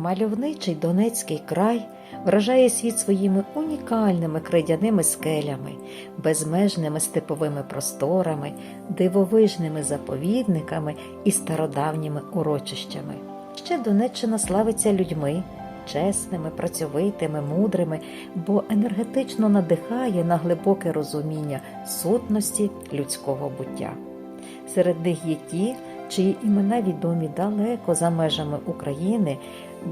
Мальовничий Донецький край вражає світ своїми унікальними крейдяними скелями, безмежними степовими просторами, дивовижними заповідниками і стародавніми урочищами. Ще Донеччина славиться людьми, чесними, працьовитими, мудрими, бо енергетично надихає на глибоке розуміння сутності людського буття. Серед них є ті, чиї імена відомі далеко за межами України,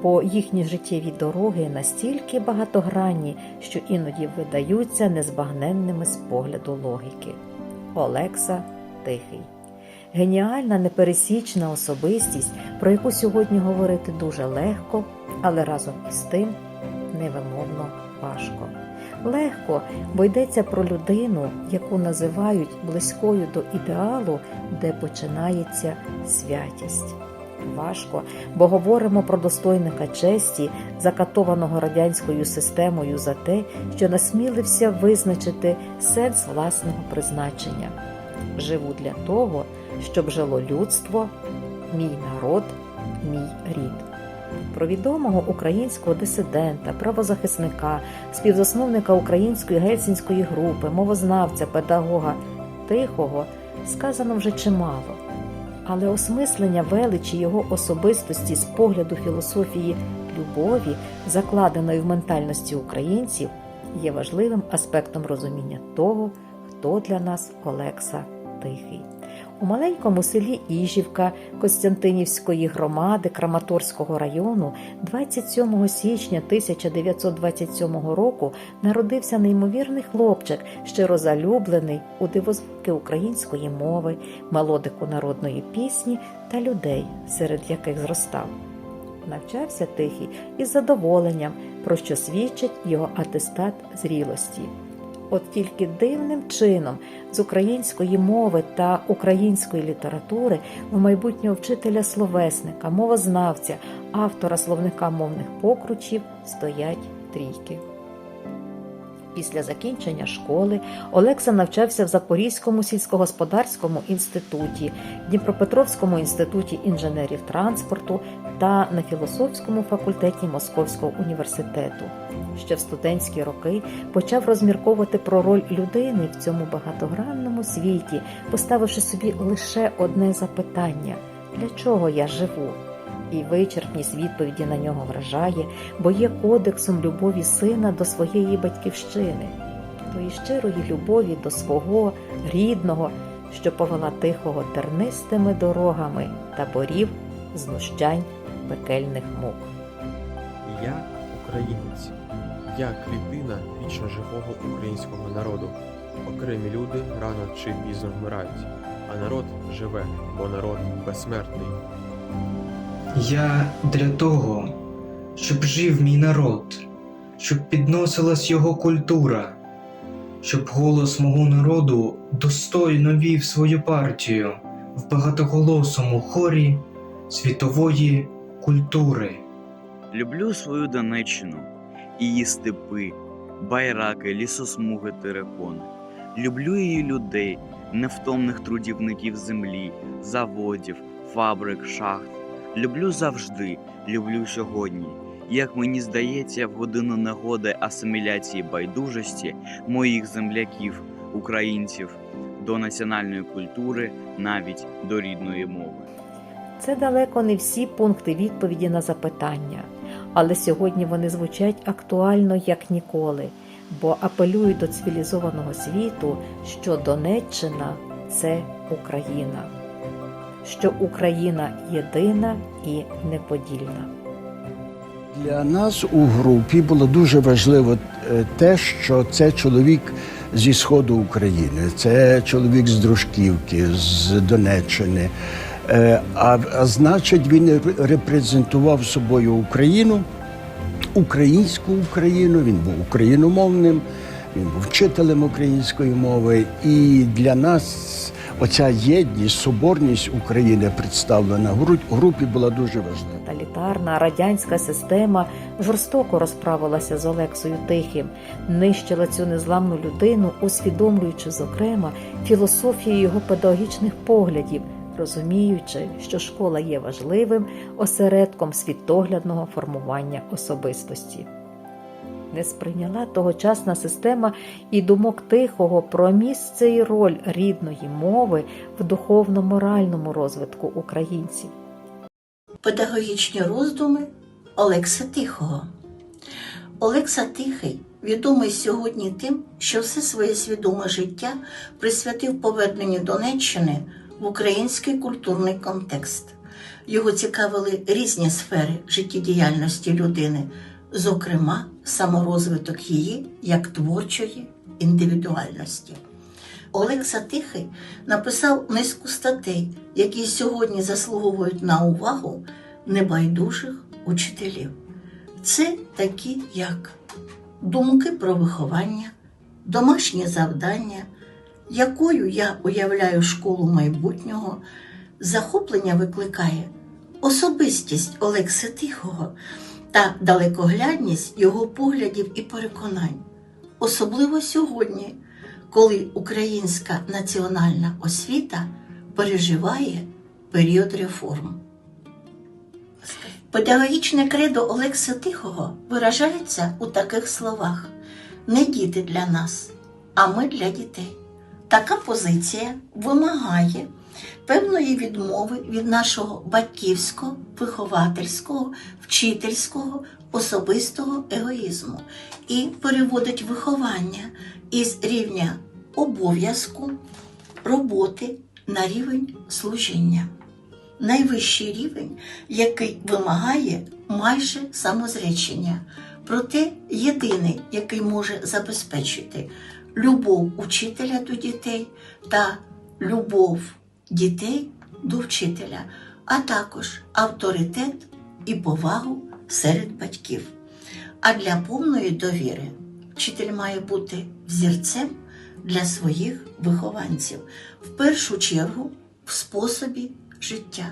бо їхні життєві дороги настільки багатогранні, що іноді видаються незбагненними з погляду логіки. Олекса Тихий. Геніальна непересічна особистість, про яку сьогодні говорити дуже легко, але разом із тим невимовно важко. Легко, бо йдеться про людину, яку називають близькою до ідеалу, де починається святість. Важко, бо говоримо про достойника честі, закатованого радянською системою за те, що насмілився визначити сенс власного призначення. Живу для того, щоб жило людство, мій народ, мій рід. Про відомого українського дисидента, правозахисника, співзасновника української гельсінської групи, мовознавця, педагога Тихого сказано вже чимало. Але осмислення величі його особистості з погляду філософії любові, закладеної в ментальності українців, є важливим аспектом розуміння того, хто для нас Олекса Тихий. У маленькому селі Іжівка Костянтинівської громади Краматорського району 27 січня 1927 року народився неймовірний хлопчик, щиро залюблений у дивозвуки української мови, мелодику народної пісні та людей, серед яких зростав. Навчався тихий із задоволенням, про що свідчить його атестат зрілості. От тільки дивним чином з української мови та української літератури у майбутнього вчителя словесника, мовознавця, автора словника мовних покручів стоять трійки. Після закінчення школи Олекса навчався в Запорізькому сільськогосподарському інституті, Дніпропетровському інституті інженерів транспорту та на філософському факультеті Московського університету. Ще в студентські роки почав розмірковувати про роль людини в цьому багатогранному світі, поставивши собі лише одне запитання: для чого я живу? І вичерпність відповіді на нього вражає, бо є кодексом любові сина до своєї батьківщини, тої щирої любові до свого рідного, що повела тихого тернистими дорогами таборів, знущань, пекельних мук. Я українець, я клітина вічно живого українського народу. Окремі люди рано чи пізно вмирають, а народ живе, бо народ безсмертний. Я для того, щоб жив мій народ, щоб підносилась його культура, щоб голос мого народу достойно вів свою партію в багатоголосому хорі світової культури. Люблю свою Донеччину, її степи, байраки, лісосмуги, терекони. Люблю її людей, невтомних трудівників землі, заводів, фабрик, шахт. Люблю завжди, люблю сьогодні. Як мені здається, в годину негоди асиміляції байдужості моїх земляків, українців до національної культури, навіть до рідної мови. Це далеко не всі пункти відповіді на запитання, але сьогодні вони звучать актуально як ніколи, бо апелюють до цивілізованого світу, що Донеччина це Україна, що Україна єдина і неподільна. Для нас у групі було дуже важливо е, те, що це чоловік зі сходу України, це чоловік з Дружківки, з Донеччини. Е, А, а значить, він репрезентував собою Україну, українську Україну. Він був україномовним, він був вчителем української мови. І для нас оця єдність, соборність України представлена в групі була дуже важлива. Тоталітарна радянська система жорстоко розправилася з Олексою Тихим, нищила цю незламну людину, усвідомлюючи, зокрема, філософію його педагогічних поглядів, розуміючи, що школа є важливим осередком світоглядного формування особистості. Не сприйняла тогочасна система і думок тихого про місце і роль рідної мови в духовно-моральному розвитку українців. Педагогічні роздуми Олекса Тихого. Олекса Тихий відомий сьогодні тим, що все своє свідоме життя присвятив поверненню Донеччини в український культурний контекст. Його цікавили різні сфери життєдіяльності людини, зокрема, саморозвиток її як творчої індивідуальності. Олекса Тихий написав низку статей, які сьогодні заслуговують на увагу небайдужих учителів. Це такі, як думки про виховання, домашні завдання, якою я уявляю школу майбутнього, захоплення викликає особистість Олекси Тихого та далекоглядність його поглядів і переконань, особливо сьогодні, коли українська національна освіта переживає період реформ. Педагогічне кредо Олекса Тихого виражається у таких словах: не діти для нас, а ми для дітей. Така позиція вимагає певної відмови від нашого батьківського, виховательського, вчительського, особистого егоїзму і переводить виховання із рівня обов'язку роботи на рівень служіння. Найвищий рівень, який вимагає майже самозречення, проте єдиний, який може забезпечити любов учителя до дітей та любов дітей до вчителя, а також авторитет і повагу серед батьків. А для повної довіри вчитель має бути взірцем для своїх вихованців, в першу чергу в способі життя,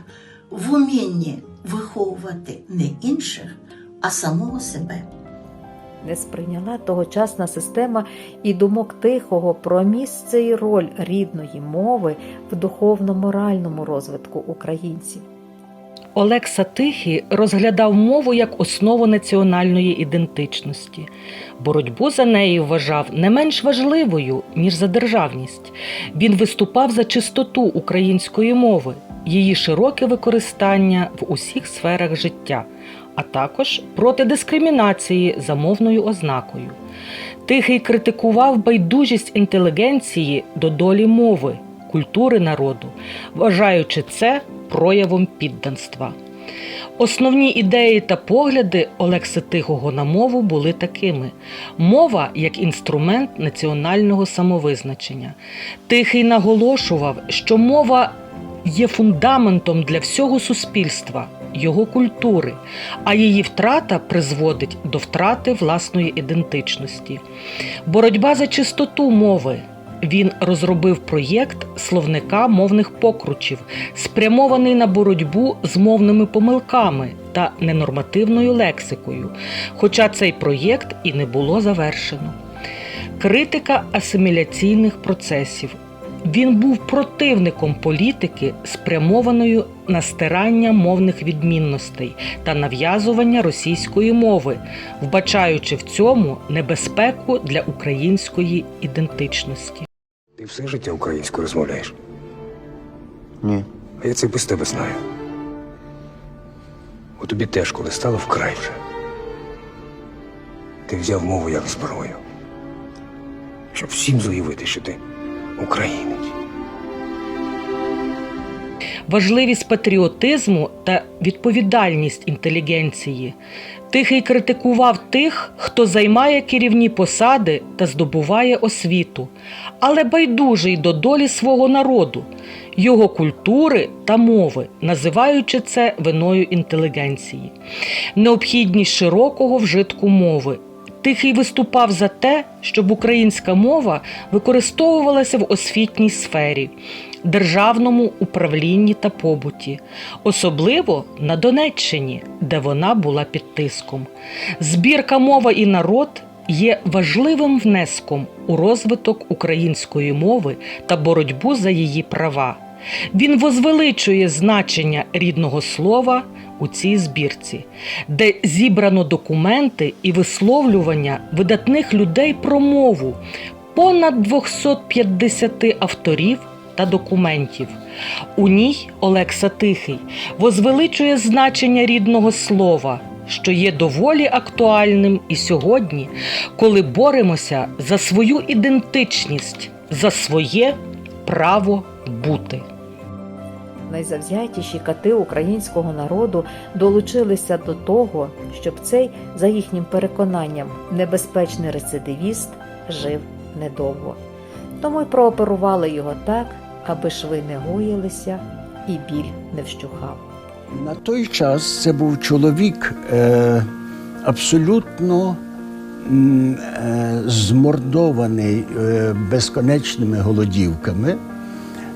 в умінні виховувати не інших, а самого себе. Не сприйняла тогочасна система і думок тихого про місце і роль рідної мови в духовно-моральному розвитку українців. Олекса Тихий розглядав мову як основу національної ідентичності. Боротьбу за неї вважав не менш важливою, ніж за державність. Він виступав за чистоту української мови, її широке використання в усіх сферах життя, а також проти дискримінації за мовною ознакою. Тихий критикував байдужість інтелігенції до долі мови, культури народу, вважаючи це проявом підданства. Основні ідеї та погляди Олекси Тихого на мову були такими: мова як інструмент національного самовизначення. Тихий наголошував, що мова є фундаментом для всього суспільства, його культури, а її втрата призводить до втрати власної ідентичності. Боротьба за чистоту мови. Він розробив проєкт словника мовних покручів, спрямований на боротьбу з мовними помилками та ненормативною лексикою, хоча цей проєкт і не було завершено. Критика асиміляційних процесів. Він був противником політики, спрямованою на стирання мовних відмінностей та нав'язування російської мови, вбачаючи в цьому небезпеку для української ідентичності. Ти все життя українською розмовляєш. Ні. А я це без тебе знаю. У тобі теж, коли стало вкрай вже. Ти взяв мову як зброю. Щоб всім заявити, що ти українець. Важливість патріотизму та відповідальність інтелігенції. Тихий критикував тих, хто займає керівні посади та здобуває освіту, але байдужий до долі свого народу, його культури та мови, називаючи це виною інтелігенції, необхідність широкого вжитку мови. Тихий виступав за те, щоб українська мова використовувалася в освітній сфері, державному управлінні та побуті, особливо на Донеччині, де вона була під тиском. Збірка мова і народ є важливим внеском у розвиток української мови та боротьбу за її права. Він возвеличує значення рідного слова у цій збірці, де зібрано документи і висловлювання видатних людей про мову понад 250 авторів та документів. У ній Олекса Тихий возвеличує значення рідного слова, що є доволі актуальним і сьогодні, коли боремося за свою ідентичність, за своє право бути. Найзавзятіші кати українського народу долучилися до того, щоб цей, за їхнім переконанням, небезпечний рецидивіст жив недовго. Тому й прооперували його так, аби шви не гоїлися і біль не вщухав. На той час це був чоловік е, абсолютно е, змордований е, безконечними голодівками.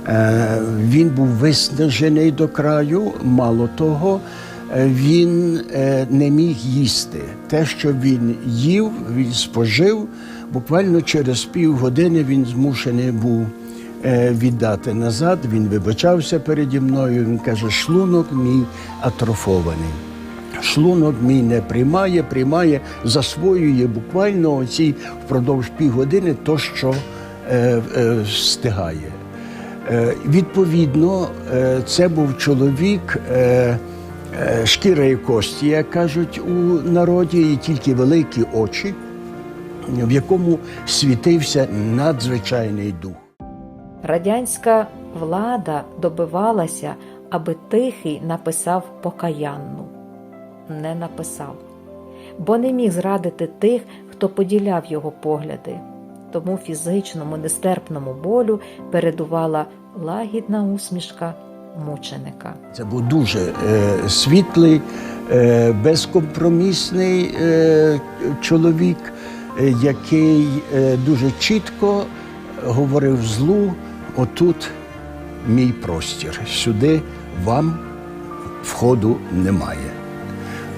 Е, він був виснажений до краю, мало того, він е, не міг їсти. Те, що він їв, він спожив. Буквально через півгодини він змушений був віддати назад. Він вибачався переді мною. Він каже, шлунок мій атрофований. Шлунок мій не приймає, приймає, засвоює буквально оці впродовж півгодини то, що е, е, встигає. Е, відповідно, е, це був чоловік е, е, шкіра і кості, як кажуть у народі, і тільки великі очі, в якому світився надзвичайний дух. Радянська влада добивалася, аби Тихий написав покаянну. Не написав, бо не міг зрадити тих, хто поділяв його погляди. Тому фізичному нестерпному болю передувала лагідна усмішка мученика. Це був дуже е, світлий, е, безкомпромісний е, чоловік, е, який е, дуже чітко говорив злу: отут мій простір, сюди вам входу немає.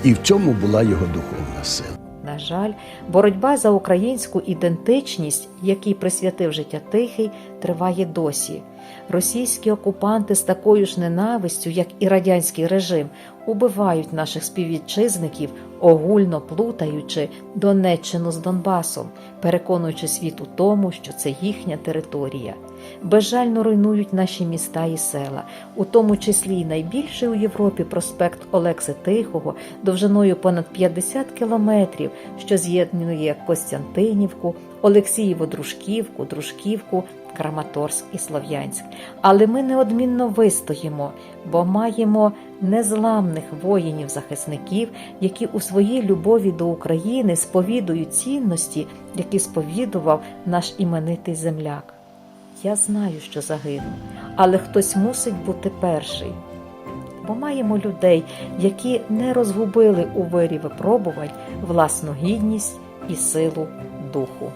І в цьому була його духовна сила. На жаль, боротьба за українську ідентичність, якій присвятив життя Тихий, триває досі. Російські окупанти з такою ж ненавистю, як і радянський режим, убивають наших співвітчизників, огульно плутаючи Донеччину з Донбасом, переконуючи світ у тому, що це їхня територія. Безжально руйнують наші міста і села, у тому числі й найбільший у Європі проспект Олекси Тихого довжиною понад 50 кілометрів, що з'єднує Костянтинівку, Олексієво Дружківку, Дружківку, Краматорськ і Слов'янськ. Але ми неодмінно вистоїмо, бо маємо незламних воїнів-захисників, які у своїй любові до України сповідують цінності, які сповідував наш іменитий земляк. Я знаю, що загину, але хтось мусить бути перший. Бо маємо людей, які не розгубили у вирі випробувань власну гідність і силу духу.